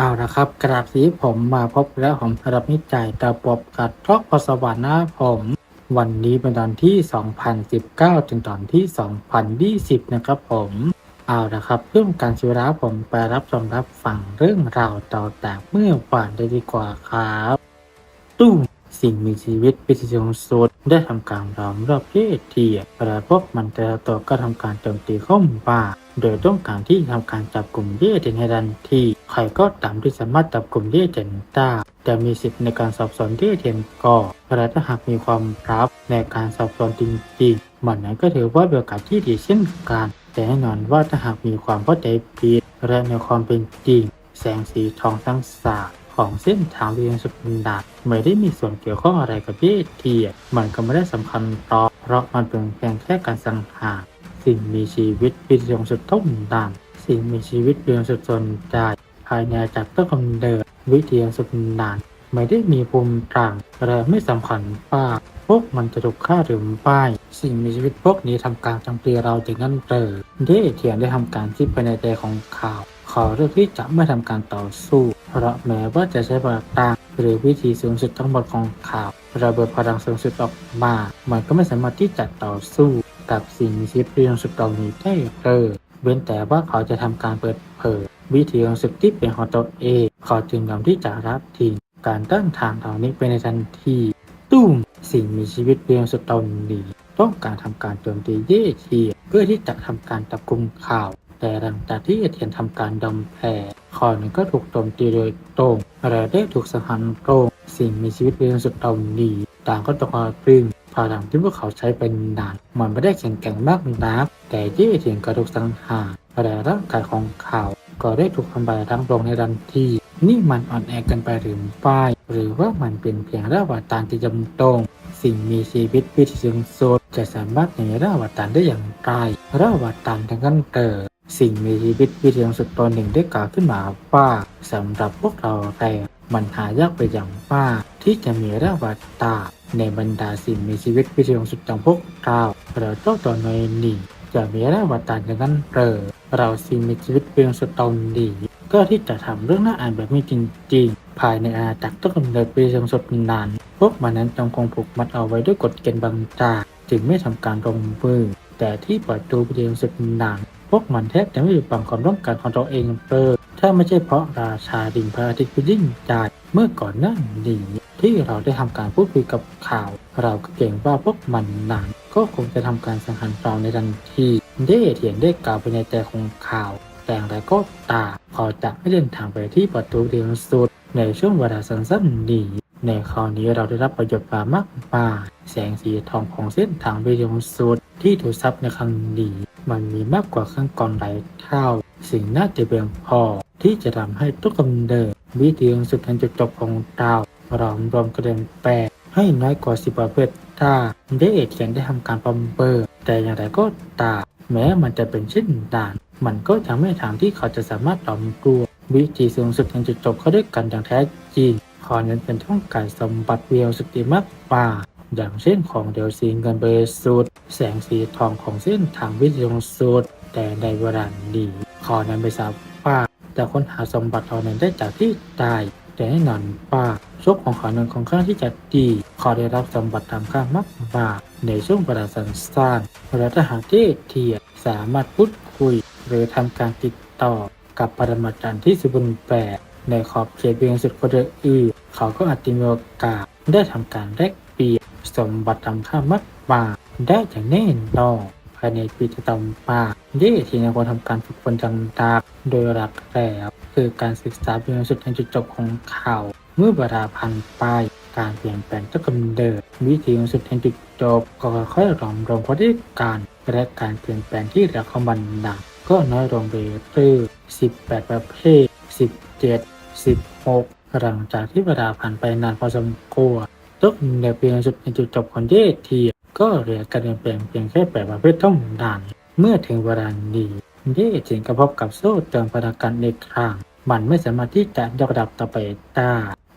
เอาละครับ กราบสีผมมาพบแล้วผมรับนิจัยตะปบกัดทอกพสวรรค์นะผม วันนี้เป็นตอนที่ 2019ถึงตอนที่ 2020 นะครับผม เอาละครับเพื่อนการชิวร้าผมไปรับชมรับฟังเรื่องราวต่อแต่เมื่อวานได้ดีกว่าครับ ตุ้ม สิ่งมีชีวิตพิธีสูงสุดได้ทำการล้อมรอบเยเทียและพวกมันแต่ละตัวก็ทำการโจมตีเข้ามาโดยต้องการที่ทำการจับกลุ่มเย่เทนให้ทันทีใครก็ตามที่สามารถจับกลุ่มเย่เทนได้จะมีสิทธิ์ในการสอบสวนเย่เทนก็และถ้าหากมีความรับในการสอบสวนจริงๆมันนั้นก็ถือว่าเป็นโอกาสที่ดีเช่นกันแต่แน่นอนว่าถ้าหากมีความเข้าใจผิดและในความเป็นจริง แสงสีทองทั้งสาม ของเส้นทางเรียนสุดดาดไม่ได้มีส่วนเกี่ยวข้องอะไรกับเยเทียมันก็ไม่ได้สำคัญหรอเพราะมันเป็นเพียงแค่การสังหารสิ่งมีชีวิตพิจงสุดต้มดานสิ่งมีชีวิตเพียงสุดสนใจภายในจากต้นกำเนิดวิทยาสุดนานไม่ได้มีภูมิต่างและไม่สำคัญว่าพวกมันจะถูกฆ่าหรือไม่สิ่งมีชีวิตพวกนี้ทำการจำปีเราจากนั้นเตอเดเทียนได้ทำการคิดไปในใจของข่าว ขอเลือกที่จะไม่ทำการต่อสู้ เพราะแม้ว่าจะใช้พลังต่างหรือวิธีสูงสุดทั้งหมดของข่าวระเบิดพลังสูงสุดออกมา มันก็ไม่สามารถที่จะต่อสู้กับสิ่งมีชีวิตเรียงสุดเหล่านี้ได้เลยเว้นแต่ว่าเขาจะทำการเปิดเผยวิธีของสุดที่เป็นของตัวเองเขาจึงยอมที่จะรับทิ้งการตั้งทางเหล่านี้ไปในทันทีตุ้มสิ่งมีชีวิตเรียงสุดเหล่านี้ ต้องการทำการโจมตีเย่เทียเพื่อที่จะทำการจับกลุ่มข่าว แต่หลังจากที่เอเทียนทำการดำแผลคอนึงก็ถูกโจมตีโดยตรงและได้ถูกสังหารตรงสิ่งมีชีวิตเรียงสุดเหล่านี้ต่างก็ตกมาปรึงพลังที่พวกเขาใช้เป็นนาน มันไม่ได้แข็งแกร่งมากนัก แต่เย่เทียนก็ถูกสังหารและร่างกายของเขา ก็ได้ถูกทำลายทั้งลงในทันทีนี่มันอ่อนแอกันไปหรือไม่หรือว่ามันเป็นเพียงร่างตารที่จำตรง สิ่งมีชีวิตวิถีสูงสุดจะสามารถหนีร่างตารได้อย่างไรร่างตารทั้งนั้นเกิด สิ่งมีชีวิตวิถีสูงสุดตัวหนึ่งได้กล่าวขึ้นมาว่าสำหรับพวกเราแต่มันหายากไปอย่างมากที่จะมีร่างอวตาในบรรดาสิ่งมีชีวิตวิถีสูงสุดของพวกเราเราเจ้าตัวน้อยนี้จะมีร่างอวตาอย่างนั้นเกิดเราสิ่งมีชีวิตเพียงสุดตนดีก็ที่จะทำเรื่องน่าอ่านแบบนี้จริงๆ ภายในอาณาจักรต้นกำเนิดปีสงสดนาน พวกมันนั้นต้องคงผูกมัดเอาไว้ด้วยกฎเกณฑ์บางจากจึงไม่ทำการลงมือแต่ที่ปล่อยตัวปีสงสดนาน พวกมันแทบจะไม่อยู่ฝั่งความต้องการของตัวเองเลยถ้าไม่ใช่เพราะราชาดินพระอาทิตย์ผู้ยิ่งใหญ่เมื่อก่อนหน้านี้ที่เราได้ทำการพูดคุยกับข่าว เราก็เก่งว่าพวกมันนานก็คงจะทำการสังหารเราในทันทีเด้เถียนได้กล่าวไปในใจของข่าว แต่อย่างไรก็ตามเขาจะไม่เดินทางไปที่ประตูเดียวสุดในช่วงเวลาสั้นๆนี้ ในคราวนี้เราได้รับประโยชน์มามากมายแสงสีทองของเส้นทางไปยังสุดที่ถูกซับในครั้งนี้มันมีมากกว่าครั้งก่อนหลายเท่า สิ่งน่าจะเพียงพอที่จะทำให้ทุกกำเนิดวิธีสุดทันจุดจบของดาวรอมรวมกระเด็นแปดให้น้อยกว่าสิบประเภทถ้าได้เขียนได้ทำการประเมินแต่อย่างไรก็ตามแม้มันจะเป็นเช่นด่านมันก็ยังไม่ทางที่เขาจะสามารถหลอมกลัววิธีสูงสุดแห่งจุดจบเขาด้วยกันอย่างแท้จริง ขอนั้นเป็นท่องการสมบัติเวียวสติมากกว่า อย่างเช่นของเดลซีเงินเบริสุดแสงสีทองของเส้นทางวิทยาสุดแต่ในเวลานี้ขอนั้นไม่ทราบว่าแต่ค้นหาสมบัติเหล่านั้นได้จากที่ตายแต่แน่นอนว่าโชคของเขานั้นค่อนข้างที่จะดีขาได้รับสมบัติตามค่ามากมาในช่วงเวลาสั้นๆและถ้าหากที่เทียสามารถพูดคุย หรือทำการติดต่อกับปรมาจารย์ที่สมบูรณ์แบบในขอบเขตเพียงสุดคนอื่น เขาก็อาจจะมีโอกาสได้ทำการแลกเปลี่ยนสมบัติตามค่ามากมาได้อย่างแน่นอนภายในปีที่ต่อมาเย่ที่ยังควรทำการฝึกฝนจังดาโดยหลักแล้วคือการศึกษาเพียงสุดในจุดจบของเขาเมื่อเวลาผ่านไปการเปลี่ยนแปลงต้นกำเนิดวิธีของสุดแห่งจุดจบก็ค่อยๆรอมรวมพราะด้วยการและการเปลี่ยนแปลงที่เราเข้ามันหนักก็น้อยลงไปเรื่อย18 ประเภท 17 16 หลังจากที่เวลาผ่านไปนานพอสมควรต้นกำเนิดเพียงสุดในจุดจบของเยทีก็เหลือการเปลี่ยนแปลงเพียงแค่แปดประเภทเท่านั้นเมื่อถึงเวลานี้เย่จึงกระพบกับโซ่เติมพลังกันในครั้งมันไม่สามารถที่จะยกระดับต่อไปได้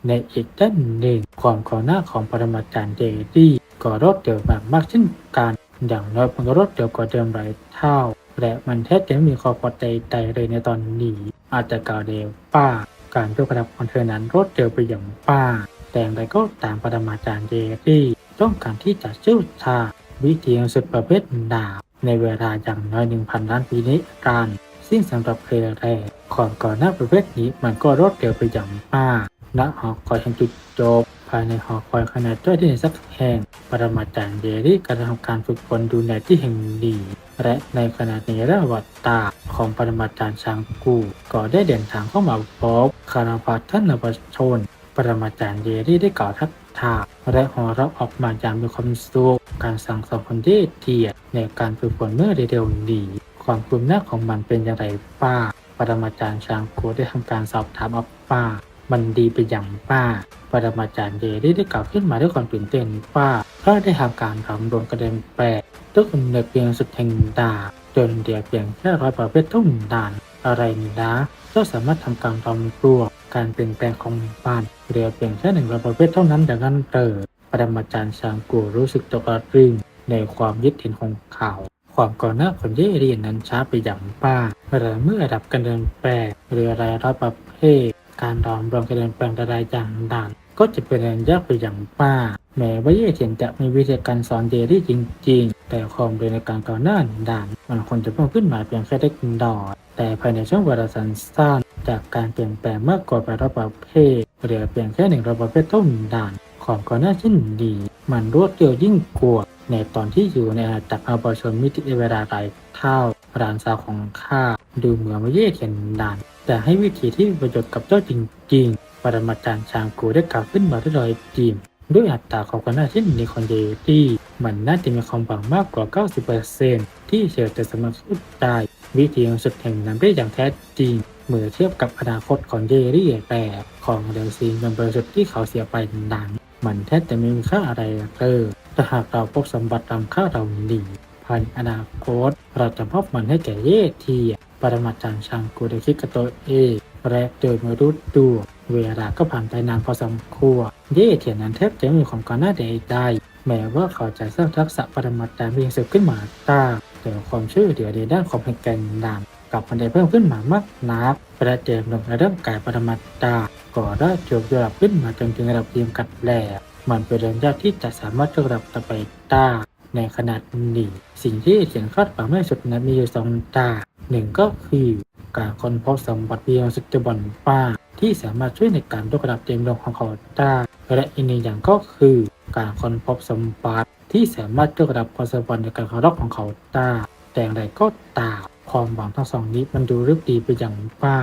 ในอีกด้านหนึ่งความขอหน้าของปรมาจารย์เดดี้ก็รดเร็วมากมากเช่นกันอย่างน้อยมันก็รดเร็วกว่าเดิมหลายเท่าและมันแทบจะไม่มีความพอใจใดเลยในตอนนี้อาจจะกล่าวเดวป้า การยกระดับของเธอนั้นรวดเร็วไปอย่างป้า แต่อย่างไรก็ตามปรมาจารย์เยรี่ต้องการที่จะเชี่ยวชาญวิธีสุดประเภทดาบในเวลาอย่างน้อย 1,000 ล้านปีนี้กันซึ่งสำหรับเพลแรกก่อนก่อนหน้าประเภทนี้มันก็รวดเร็วไปอย่างมาณหอคอยแห่งจุดจบภายในหอคอยขนาดย่อยที่ในสักแห่งปรมาจารย์เยรี่กระทำการฝึกฝนดูในที่แห่งดี และในขณะนี้ระวัตตาของปรมาจารย์ชางกูก็ได้เดินทางเข้ามาพบคารพัท่านนวชน ปรมาจารย์เยรี่ได้กล่าวทักทายและหัวเราะออกมาอย่างมีความสุขการสั่งสอนคนที่เทียดในการฝึกฝนเมื่อเร็วๆนี้ความกลุ่มหน้าของมันเป็นอย่างไรป้า ปรมาจารย์ชางกูได้ทำการสอบถามออกป้า มันดีไปอย่างป้า ปรมาจารย์เยรี่ได้กล่าวขึ้นมาด้วยความตื่นเต้นว่าก็ได้ทำการรำรวมกระเด็นแปลก ทุกคนเหนือเพียงสุดแห่งดาจนเดียวเพียงแค่ร้อยประเภทเท่านั้นอะไรนี่นะเจ้าสามารถทำการรำรวการเปลี่ยนแปลงของบ้านเรียเพียงแค่หนึ่งร้อยประเภทเท่านั้นดังนั้นเติปรมาจารย์ชางกูรู้สึกตกตะลึงในความยึดเห็นของเขาความก่อนหน้าคนเย่เรียนนั้นช้าไปอย่างป้าแต่เมื่อระดับการเดินแปลงหรืออะไรร้อยประเภทการรอมรวมการเดินแปลงใดๆอย่างด่าน ก็จะเป็นเรื่องยากไปอย่างป้า แม้ว่าเย่เทียนจะมีวิธีการสอนเยรี่จริง ๆ แต่ความเร็วในการก่อนหน้าด่าน มันควรจะเพิ่มขึ้นมาเพียงแค่เล็กน้อยแต่ภายในช่วงเวลาสั้นๆจากการเปลี่ยนแปลงมากกว่าไปรอบประเภทเหลือเพียงแค่หนึ่งรอบประเภทเท่านั้นความก่อนหน้าเช่นดี มันรวดเร็วยิ่งกว่าในตอนที่อยู่ในอาณาจักรอาบชนมิติในเวลาหลายเท่าร้านสาวของข้าดูเหมือนว่าเย่เทียนด่าน แต่ให้วิธีที่ประโยชน์กับเจ้าจริง ๆ ปรมาจารย์ชางกูได้กล่าวขึ้นมาด้วยรอยยิ้มด้วยอัตราของกันหน้าเช่นนี้ของเยตี้มันน่าจะมีความหวังมากกว่า 90%ที่เชลจะสามารถพูดได้วิธีสุดแห่งนั้นได้อย่างแท้จริง เมื่อเทียบกับอนาคตของเยรี่แต่ของเดลซีนเป็นบริสุทธิ์ที่เขาเสียไปนั้นมันแทบจะไม่มีค่าอะไรเลยแต่หากเราพบสมบัติตามค่าเราหนีภายในอนาคต เราจะมอบมันให้แก่เยทีปรมาจารย์ชางกูได้คิดกับตัวเอง และโดยม่รู้ตัวเวลาก็ผ่านไปนานพอสมควรเย่เทียนนั้นแทบจะมีความก่อนหน้าใดๆแม้ว่าเขาจะสร้างทักษะปรมาจารย์เพียงสริมขึ้นมาตามแต่ความช่วยเหลือในด้านความแข็งแกร่งด่านกลับมันได้เพิ่มขึ้นมามากนักประเดิมลงในเรื่องกายปรมาจารย์ก็ได้จบระดับขึ้นมาจนถึงระดับเทียมกัดแหลมันเป็นเรื่องยากที่จะสามารถยกระดับต่อไปได้ในขนาดนี้สิ่งที่เขียนคาดหวังไม่สุดนั้นมีอยู่สองตาหนึ่งก็คือ การค้นพบสมบัติเพียงสุดบอนป้า ที่สามารถช่วยในการยกระดับเต็มลงของเขาได้และอีกหนึ่งอย่างก็คือการค้นพบสมบัติที่สามารถยกระดับพรสวรรค์ในการเคารพของเขาได้แต่อย่างไรก็ตามความหวังทั้งสองนี้มันดูรึกดีไปอย่างป้า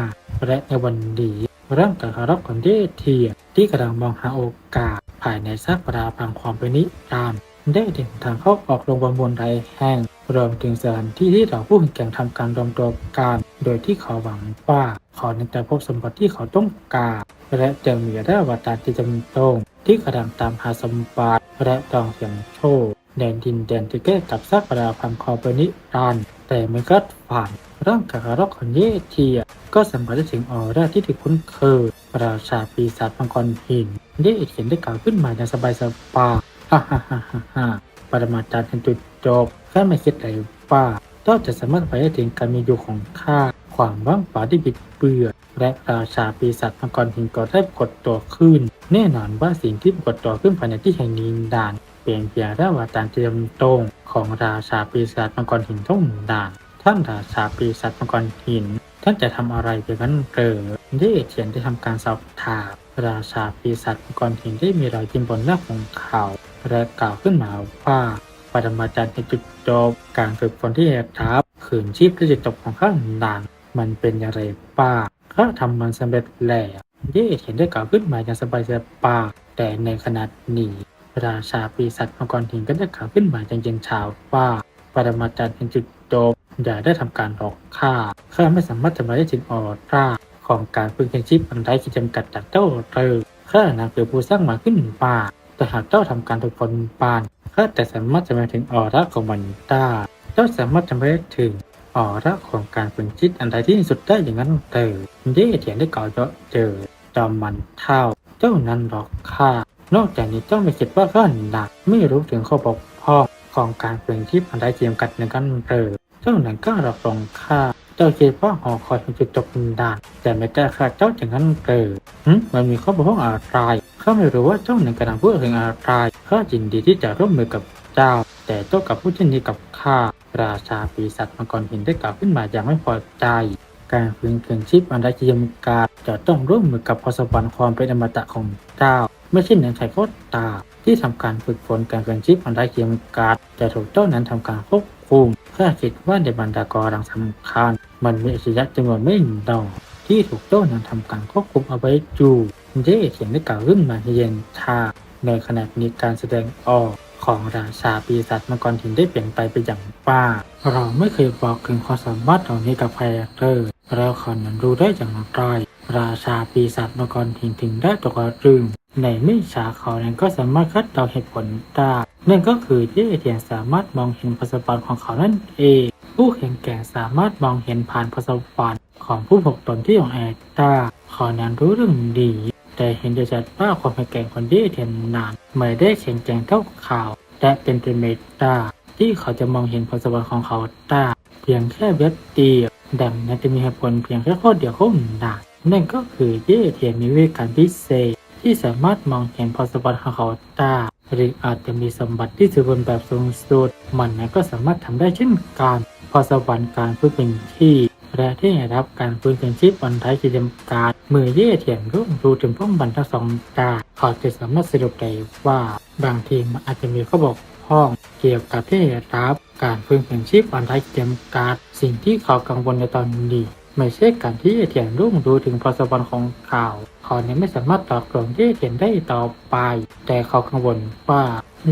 และในวันนี้ร่างกายเคารพของเดเทียที่กำลังมองหาโอกาสภายในซากปราพังความเป็นนิราม ได้เดินทางเข้าออกลงประมวลไรแห่งรวมถึงสถานที่ที่เราผู้หินแข่งทำการรวมตัวกันโดยที่เขาหวังว่าขอในแต่พบสมบัติที่เขาต้องการและจะมีได้วตารที่จำตรงที่กำลังตามหาสมบัติและต้องเสียงโชคแดนดินแดนที่แก้กับซากปราพังความเปนิรันแต่ไม่กัดผ่านร่างกายรอกของเยเทีย ก็สัมผัสได้ถึงออร่าที่ถูกคุ้นเคย ปราชาปีศาจมังกรหินเยเทียนได้กล่าวขึ้นมาอย่างสบายสบาย ฮ่าฮ่าฮ่าฮ่าปรมาจารย์เป็นจุดจบแค่ไม่คิดเลยว่าเจ้าจะสามารถไปถึงการมีอยู่ของข้าความว่างเปล่าที่บิดเบือนและราชาปีศาจมังกรหินก็ได้กฏตัวขึ้น แน่นอนว่าสิ่งที่กฏตัวขึ้นภายในที่แห่งนี้ด่านเปลี่ยนเพียงแค่ว่าตารเตรียมตรงของราชาปีศาจมังกรหินทุ่งด่านท่านราชาปีศาจมังกรหิน ท่านจะทำอะไรเพียงนั้นเกอเย่เทียนได้ทำการสอบถามราชาปีศาจมังกรหินได้มีรอยยิ้มบนหน้าของเขา และกล่าวขึ้นมาว่าปรมาจารย์ในจุดจบการฝึกฝนที่แอบทับขืนชีพที่จุดจบของข้างด่านมันเป็นอย่างไรป้าข้าทำมันสำเร็จแล้วเย่เทียนได้กล่าวขึ้นมาอย่างสบายสบายแต่ในขณะนี้ราชาปีศาจมังกรหินก็ได้กล่าวขึ้นมาอย่างเย็นชาว่าปรมาจารย์เป็นจุดจบอย่าได้ทำการหลอกข้าข้าไม่สามารถทำลายได้ถึงออร่าของการพึ่งเชีพอันไร้ขีดจำกัดจากเจ้าเธอข้านางคือผู้สร้างมาขึ้นมา แต่หากเจ้าทำการถูกคนปานข้าแต่สามารถจะมาถึงออร่าของมันได้เจ้าสามารถจะไม่ได้ถึงออร่าของการพึ่งชีพอันใดที่สุดได้อย่างนั้นเธอเย่เถียงได้ก่อเยอะเจอจอมมันเท่า เจ้านั้นหลอกข้านอกจากนี้เจ้าไม่คิดว่าข้าหนักไม่รู้ถึงข้อบกพร่องของการเปลี่ยนชีพอันใดเทียมกัดในกันเตอเจ้านังกล้ารับรองข้า เจ้าคิดว่าหอคอยมันจะจบดาน แต่ไม่ได้ค่ะเจ้าอย่างนั้นเลยหึมันมีข้อบกพร่องอะไรข้าไม่รู้ว่าเจ้าหนึ่งกำลังพูดถึงอะไรข้ายินดีที่จะร่วมมือกับเจ้า แต่เจ้ากับพูดเช่นนี้กับข้าราชาปีศาจมังกรหินได้กล่าวขึ้นมาอย่างไม่พอใจ การฟื้นคืนชีพอันไร้เทียมการจะต้องร่วมมือกับพรสวรรค์ความเป็นอมตะของเจ้า ไม่เช่นนั้นใครก็ตาที่ทำการฝึกฝนการคืนชีพอันไร้เทียมการจะถูกเจ้านั้นทำการควบ คุมข้าคิดว่าในบรรดากอรังสำคัญ มันมีอัจฉริยะจำนวนไม่น้อยที่ถูกเจ้านั้นทำการควบคุมเอาไว้อยู่เย่เขียนได้กล่าวขึ้นมาเย็นชาในขณะนี้การแสดงออกของราชาปีศาจมังกรหินได้เปลี่ยนไปเป็นอย่างว่า เราไม่เคยบอกถึงความสามารถเหล่านี้กับใครเลยแล้วเขานั้นรู้ได้อย่างไรราชาปีศาจมังกรหินถึงได้ตกตะลึงในไม่ช้าเขานั้นก็สามารถคาดเดาเหตุผลได้ นั่นก็คือที่เอเทียนสามารถมองเห็นประสบการณ์ของเขานั่นเอง ผู้แข่งแกร่งสามารถมองเห็นผ่านประสบการณ์ของผู้ผกตนที่ของแอดตาขานั้นรู้เรื่องดี แต่เห็นได้ชัดว่าความแข็งแกร่งของดีเทียนนานไม่ได้แข็งแกร่งเท่าข่าวและเป็นเป็นเมตาที่เขาจะมองเห็นประสบการณ์ของเขาตาเพียงแค่เว็บเดียวดังนั้นจะมีเหตุผลเพียงแค่ข้อเดียวข้อหนึ่งได้นั่นก็คือเย่เทียนมีวิธีการพิเศษที่สามารถมองเห็นพรสวรรค์ของเขาได้ หรืออาจจะมีสมบัติที่สมบูรณ์แบบสูงสุดมันก็สามารถทำได้เช่นกันพรสวรรค์การฟื้นเป็นที่ และที่ได้รับการฟื้นคืนชีพบนท้ายกิจการมือเย่เทียนร่วมรู้ถึงพ้องบรรทัดสองตาเขาจะสามารถสรุปได้ว่าบางทีมันอาจจะมีข้อบกพร่องเกี่ยวกับที่ได้รับการฟื้นคืนชีพบนท้ายกิจการสิ่งที่เขากังวลในตอนนี้ ไม่ใช่การที่เทียนรุ่งรู้ถึงพรสวรรค์ของเขาเขาเนี่ยไม่สามารถตอบกลงเย่เทียนได้ต่อไป แต่เขากังวลว่า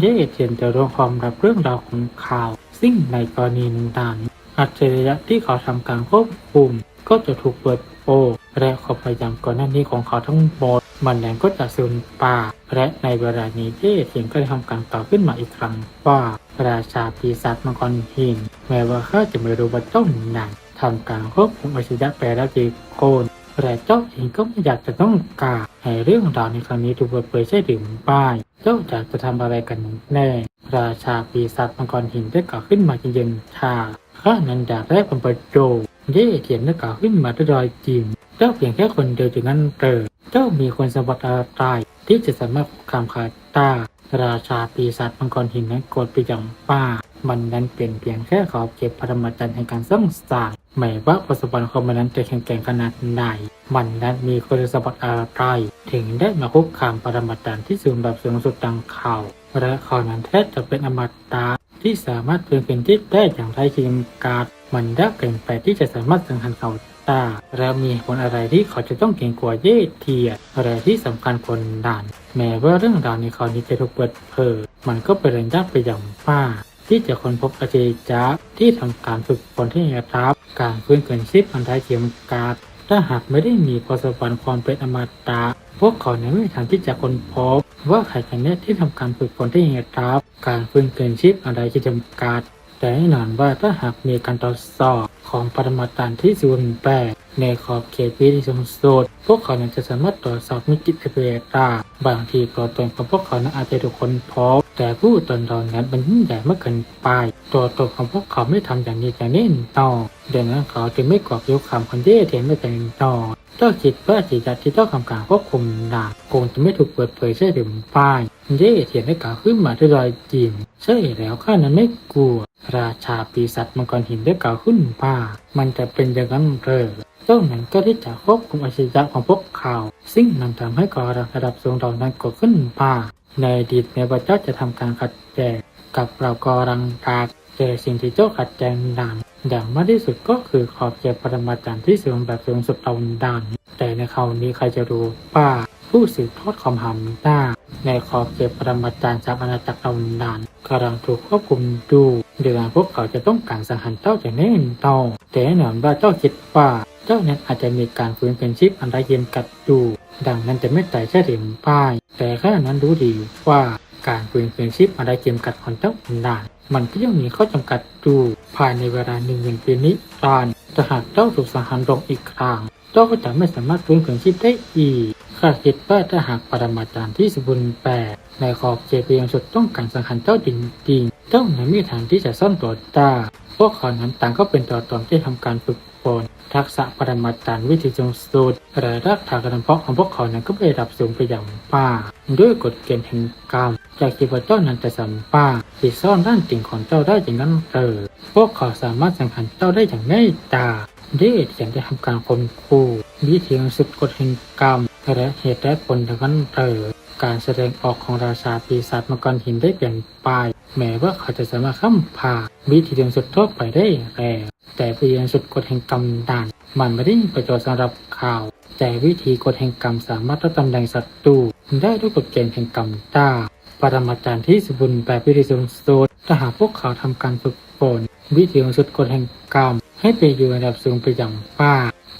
เย่เทียนจะรู้ความรับเรื่องราวของเขาซึ่งในกรณีนั้นอัจฉริยะที่เขาทำการควบคุมก็จะถูกเปิดโปงและความพยายามก่อนหน้านี้ของเขาทั้งหมดมันแรงก็จะสูญเปล่าและในเวลานี้เย่เทียนก็ได้ทำการต่อขึ้นมาอีกครั้งว่าราชาปีศาจมังกรหินแม้ว่าข้าจะไม่รู้ว่าเจ้าหนัง ทำการควบคุมอัจฉริยะไปแล้วกี่คนแต่เจ้าเองก็ไม่อยากจะต้องการให้เรื่องราวในครั้งนี้ถูกเปิดเผยใช่หรือไม่เจ้าอยากจะทำอะไรกันแน่ ราชาปีศาจมังกรหินได้กล่าวขึ้นมาเย็นๆชาข้านั้นอยากได้ผลประโยชน์เย่เทียนได้กล่าวขึ้นมาด้วยรอยยิ้มเจ้าเพียงแค่คนเดียวอย่างนั้นเตอเจ้ามีคนสมบัติอะไรที่จะสามารถคำขาดตาราชาปีศาจมังกรหินนั้นโกรธไปอย่างป้า มันนั้นเป็นเพียงแค่ขอบเก็บปรมาจารย์ในการสร้างสร้าง ไม่ว่าประสบการณ์ของมันนั้นจะแข็งแกร่งขนาดไหน มันนั้นมีคุณสมบัติอะไร ถึงได้มาคุกคามปรมาจารย์ที่สูงแบบสูงสุดดังเขาและเขานั้นแทบจะเป็นอมตะที่สามารถเปลี่ยนเป็นที่ได้อย่างไรทีมการดมันยากเกินไปที่จะสามารถสังหารเขาตาแล้วมีผลอะไรที่เขาจะต้องเก่งกว่าเย่เทียอะไรที่สำคัญคนด่าน แม้ว่าเรื่องราวในคราวนี้จะถูกเปิดเผยมันก็เป็นเรื่องยากไปอย่างมากที่จะค้นพบอาเจจาที่ทำการฝึกฝนที่ได้รับ การฟื้นคืนชีพอันไร้เทียมกาดถ้าหากไม่ได้มีประสบการณ์ความเป็นอมตะพวกเขาเนี่ยไม่มีทางที่จะค้นพบว่าใครกันแน่ที่ทำการฝึกฝนที่ไงครับ การฟื้นคืนชีพอันไร้ที่จำกัด แต่แน่นอนว่าถ้าหากมีการตรวจสอบของปรมาจารย์ที่สูงแปด ในขอบเขตวิธีสูงสุดพวกเขานั้นจะสามารถตรวจสอบมิติเวตาบางทีตัวตนของพวกเขานั้นอาจจะถูกคนพบแต่ผู้ตนเหล่านั้นมันยิ่งใหญ่มากเกินไป ตัวตนของพวกเขาไม่ทำอย่างนี้อย่างแน่นอนดังนั้นเขาจึงไม่กรอบยกคำคนเย่เทียนไม่เป็นนอนเจ้าคิดว่าจิตใจที่เจ้าทำการควบคุมนางคงจะไม่ถูกเปิดเผยใช่หรือไม่เย่เทียนได้กล่าวขึ้นมาด้วยรอยยิ้มใช่แล้วข้านั้นไม่กลัว ราชาปีศาจมังกรหินได้กล่าวขึ้นว่ามันจะเป็นอย่างนั้นเหรอ เจ้าหนั้นก็ที่จะควบคุมอัจฉริยะของพวกเขาซึ่งมันทำให้กอรังระดับสูงเหล่านั้นเกิดขึ้นมาในอดีตแม้ว่าเจ้าจะทำการขัดแย้งกับเรากอรังกากแต่สิ่งที่เจ้าขัดแย้งดังอย่างมากที่สุดก็คือขอบเขตปรมาจารย์ที่สูงแบบสูงสุดเหล่าดังแต่ในคราวนี้ใครจะรู้ว่าผู้สืบทอดความหามหน้าในขอบเขตปรมาจารย์จากอาณาจักรเหล่านั้นกำลังถูกควบคุมดูเดือนพวกเขาจะต้องการสังหารเจ้าอย่างแน่นอนแต่แน่นอนว่าเจ้าคิดว่า เจ้านั้นอาจจะมีการฟื้นเป็นชีพอันไรเย็นกัดอยู่ ดังนั้นจะไม่ตายแค่ถึงป้าย แต่ข้านั้นรู้ดีว่าการฟื้นเป็นชีพอันไรเย็นกัดของเจ้านั้นมันก็ยังมีข้อจำกัดอยู่ภายในเวลาหนึ่งหนึ่งปีนี้ตอนถ้าหากเจ้าถูกสังหารลงอีกครั้งเจ้าก็จะไม่สามารถฟื้นคืนชีพได้อีกข้าคิดว่าถ้าหากปรมาจารย์ที่สมบูรณ์แบบในขอบเขตเพียงสุดต้องการสังหารเจ้าจริงๆเจ้านั้นไม่มีทางที่จะซ่อนตัวได้พวกเขานั้นต่างก็เป็นตัวตนที่ทำการฝึก ฝลทักษะปรมาจารย์วิธีสูงสุดและรักฐานการเพาะของพวกเขานั้นก็ไประดับสูงไปอย่างมาด้วยกฎเกณฑ์แห่งกรรมจากที่ว่าเจ้านั้นจะสามารถที่ซ่อนด้านจริงของเจ้าได้อย่างนั้นเออพวกเขาสามารถสังหารเจ้าได้อย่างง่ายดายเดชอย่างได้ทำการข่มขู่วิธีสุดกฎแห่งกรรมและเหตุและผลดังนั้นเออการแสดงออกของราชาปีศาจมังกรหินได้เปลี่ยนไปแม้ว่าเขาจะสามารถข้ามผ่านวิธีเดียวสุดทั่วไปได้แล้ว แต่วิธีสุดกฎแห่งกรรมดันมันไม่ได้มีประโยชน์สำหรับเขาว แต่วิธีกฎแห่งกรรมสามารถลดตำแหน่งศัตรูได้ด้วยกฎเกณฑ์แห่งกรรมได้ปรมาจารย์ที่สมบูรณ์แบบวิธีสูงสุดถ้าหากพวกเขาทำการฝึกฝนวิธีสุดกฎแห่งกรรม ให้ไปอยู่ในระดับสูงไปอย่างป้า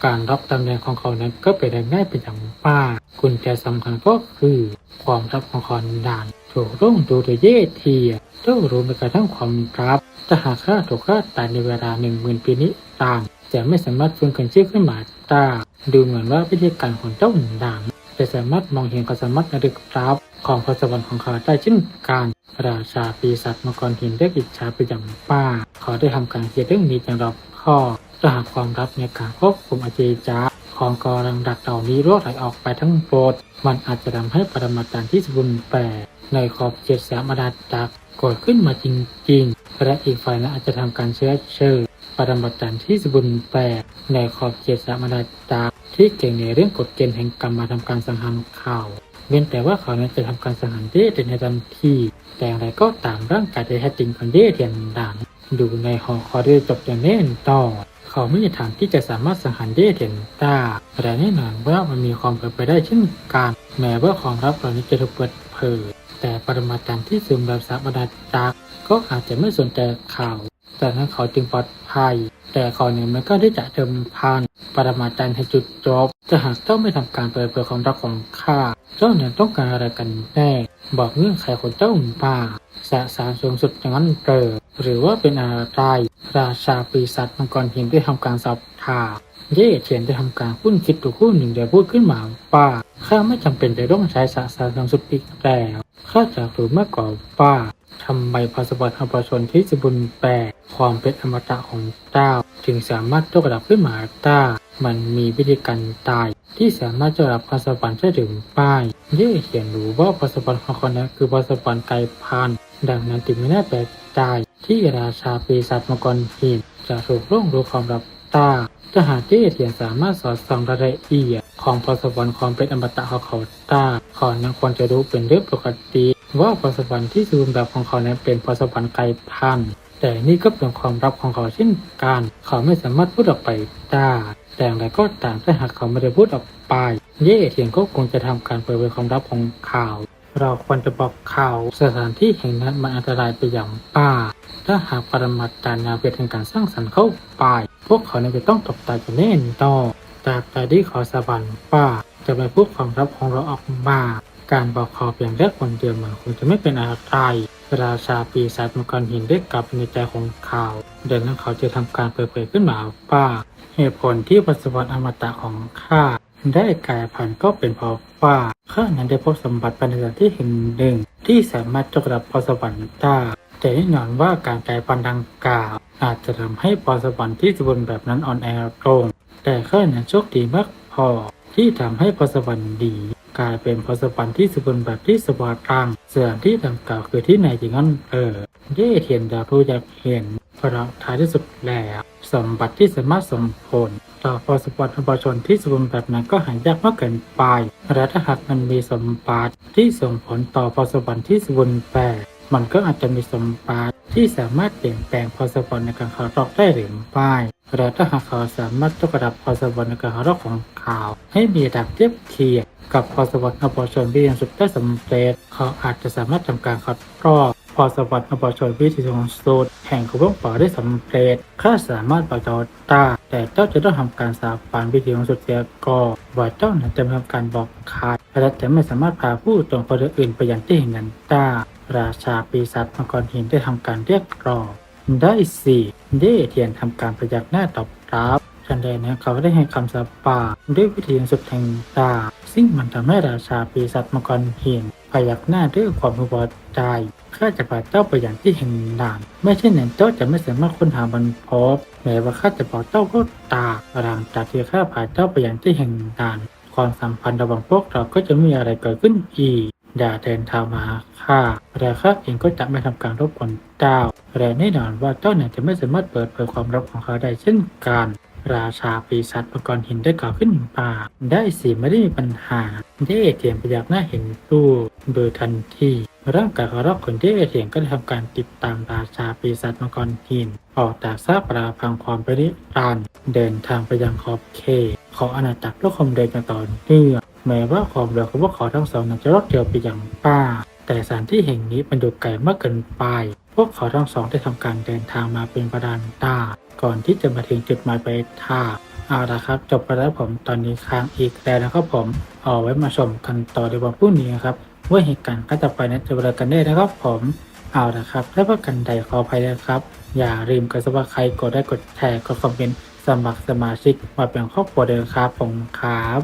การรับตำแหน่งของเขานั้นก็เป็นได้ง่ายไปอย่างป้ากุญแจสำคัญก็คือ ความลับของเขาดานถูกร่งดูโดยเย่เทีย เจ้ารู้ไปกระทั่งความลับถ้าหากข้าถูกฆ่าตายในเวลาหนึ่งหมื่นปีนี้ต่ามจะไม่สามารถฟื้นคืนชีพขึ้นมาได้ดูเหมือนว่าวิธีการของเจ้าดังจะสามารถมองเห็นความสามารถในดึกรับของพระสวรรค์ของเขาได้เช่นกันราชาปีศาจมังกรหินได้อิจฉาไปอย่างป้าขาได้ทำการเขียนเรื่องนี้อย่างรอบคอบถ้าหากความลับในการควบคุมอาเจจาของกำลังดักเหล่านี้รั่วไหลออกไปทั้งหมดมันอาจจะทำให้ปรมาจารย์ที่สมบูรณ์แปรในขอบเขตสามอาจักร กิดขึ้นมาจริงๆ และอีกฝ่ายนั้นอาจจะทำการเชื้อเชิญปรมาจารย์ที่สมบูรณ์แปรในขอบเขตสามอาจักรที่เก่งในเรื่องกฎเกณฑ์แห่งกรรมมาทำการสังหารข่าวเว้นแต่ว่าเขานั้นจะทำการสังหารเดชในทันทีแต่อย่างไรก็ตามร่างกายที่แท้จริงของเดชเทียนดังดูในหอคอยได้จบอย่างแน่นต่อเขาไม่มีทางที่จะสามารถสังหารเดชเทียนได้แต่แน่นอนว่ามันมีความเป็นไปได้เช่นกันแม้ว่าความลับเหล่านี้จะถูกเปิดเผย แต่ปรมาจารย์ที่ซึมแบบสามอาจักก็อาจจะไม่สนใจข่าว แต่นั้นเขาจึงปลอดภัย แต่ข้อหนึ่งมันก็ได้จะเดิมพันปรมาจารย์ให้จุดจบจะหากเจ้าไม่ทำการเปิดเผยความรักของข้าเจ้าเนี่ยต้องการอะไรกันแน่บอกเงื่อนไขของเจ้าป่าสะสารสูงสุดอย่างนั้นเกิดหรือว่าเป็นอะไรราชาปีศาจมังกรหินได้ทำการสอบถามเย่เทียนได้ทำการคุ้นคิดตัวคู่หนึ่งเดียวพูดขึ้นมาว่า ข้าไม่จำเป็นจะต้องใช้สะสารสูงสุดอีกแล้วข้าจะรู้มากกว่าว่าทำไมพาสปอร์ตอัปชนที่สมบูรณ์แปดความเป็นอมตะของเจ้า ถึงสามารถยกระดับขึ้นมาได้มันมีวิธีการตาย ที่สามารถจะรับพาสปอร์ตได้ถึงป้ายเย่เขียนรู้ว่าพาสปอร์ตของคนนั้นคือพาสปอร์ตไกลพันดังนั้นจึงไม่น่าแปลกใจที่ราชาปีศาจมังกรหินจะถูกร่วงรู้ความลับตาถ้าหากเย่เทียนสามารถสอดส่องรายละเอียด ของพาสปอร์ความเป็นอมตะของเขาได้เขานั้นควรจะรู้เป็นเรื่องปกติ ว่าพรสวรรค์ที่ซูมแบบของเขานั้นเป็นพรสวรรค์ไกลพันแต่นี่ก็เป็นความลับของเขาเช่นกันเขาไม่สามารถพูดออกไปได้แต่อย่างไรก็ตามถ้าหากเขาไม่ได้พูดออกไป เย่เทียนก็คงจะทำการเปิดเผยความลับของข่าว เราควรจะบอกข่าวสถานที่แห่งนั้นมันอันตรายไปอย่างป้า ถ้าหากปรมาจารย์นาเวทแห่งการสร้างสรรค์เข้าไป พวกเขาเนี่ยจะต้องตกตายกันแน่นอน ตราบใดที่ขอสาบันป้าจะไม่พูดความลับของเราออกมา การบอกขอเพียงแค่คนเดียวมันคงจะไม่เป็นอะไรราชาปีศาจมังกรหินได้กลับในใจของเขาวดังนั้นเขาจะทำการเปิดเผยขึ้นมาว่าเหตุผลที่ปัสสาวะอมตะของข้าได้กลายพันธุ์ก็เป็นเพราะว่าข้านั้นได้พบสมบัติปัญญาที่แห่งหนึ่งที่สามารถยกระดับพรสวรรค์ได้แต่แน่นอนว่าการกลายพันธุ์ดังกล่าวอาจจะทำให้พรสวรรค์ที่สมบูรณ์แบบนั้นอ่อนแอลง แต่ข้านั้นโชคดีมากพอที่ทำให้พรสวรรค์ดี กลายเป็นพรสวรรค์ที่สมบูรณ์แบบที่สว่างกลางส่วนที่ดังกล่าวคือที่ไหนอย่างนั้นเออเย่เทียนดาวรู้อยากเห็นเพราะท้ายที่สุดแล้วสมบัติที่สามารถส่งผลต่อพรสวรรค์ประชาชนที่สมบูรณ์แบบนั้นก็หายากมากเกินไปและถ้าหากมันมีสมบัติที่ส่งผลต่อพรสวรรค์ที่สมบูรณ์แบบ มันก็อาจจะมีสมบัติที่สามารถเปลี่ยนแปลงพรสวรรค์ในการเข้ารอบได้หรือไม่และถ้าหากเขาสามารถยกระดับพรสวรรค์ในการเข้ารอบของเขาให้มีระดับเทียบเทียบกับพรสวรรค์ประชาชนที่ยังสุดได้สำเร็จเขาอาจจะสามารถทำการเข้ารอบพอสวรรค์อปชนวิธีสูงสุดแห่งของพวกป่าได้สำเร็จข้าสามารถบอกเจ้าตาแต่เจ้าจะต้องทำการสาบานวิธีสูงสุดเสียก่อนว่าเจ้านั้นจะทำการบอกขาดและจะไม่สามารถพาผู้ตรงคนอื่นไปยังที่แห่งนั้นได้ ราชาปีศาจมังกรหินได้ทำการเรียกร้องได้สี่เย่เทียนทำการประยักหน้าตอบรับทันใดนั้นเขาได้ให้คำสาบาด้วยวิธีสุดแห่งตาซึ่งมันทำให้ราชาปีศาจมังกรหินพยักหน้าด้วยความพอใจข้าจะพาเจ้าไปอย่างที่แห่งด่าน ไม่เช่นนั้นเจ้าจะไม่สามารถค้นหามันพบแม้ว่าข้าจะบอกเจ้าก็ตามหลังจากที่ข้าพาเจ้าไปอย่างที่แห่งด่าน ความสัมพันธ์ระหว่างพวกเราก็จะไม่มีอะไรเกิดขึ้นอีก อย่าเดินทางมาหาข้าและข้าเองก็จะไม่ทำการรบกวนเจ้าและแน่นอนว่าเจ้าเนี่ยจะไม่สามารถเปิดเผยความลับของเขาได้เช่นกันราชาปีศาจมังกรหินได้กล่าวขึ้นมาได้สิไม่ได้มีปัญหาได้เทียมพยักหน้าเห็นตู้โดยทันทีร่างกายของเราคนได้เทียงก็ได้ทำการติดตามราชาปีศาจมังกรหิน ออกจากซากปราพังความปนิรันเดินทางไปยังขอบเขตของอาณาจักรโลกคมเดินกันต่อเนื่อง แม้ว่าความเร็วของพวกเขาทั้งสองนั้นจะรอดเดียวไปอย่างป้า แต่สถานที่แห่งนี้มันดูไกลมากเกินไป พวกเขาทั้งสองได้ทำการเดินทางมาเป็นประดานตาก่อนที่จะมาถึงจุดหมายปลายทางเอาละครับ จบไปแล้วผมตอนนี้ค้างอีกแล้วนะครับผมเอาไว้มาชมกันต่อในวันพรุ่งนี้นะครับว่าเหตุการณ์ก็จะไปนั้นจะอะไรกันได้นะครับผมเอาละครับถ้าว่ากันใดขออภัยนะครับ อย่าลืมกดซับสไครกดได้กดแชร์กดคอมเมนต์สมัครสมาชิกมาเป็นครอบครัวเดิมครับผมครับ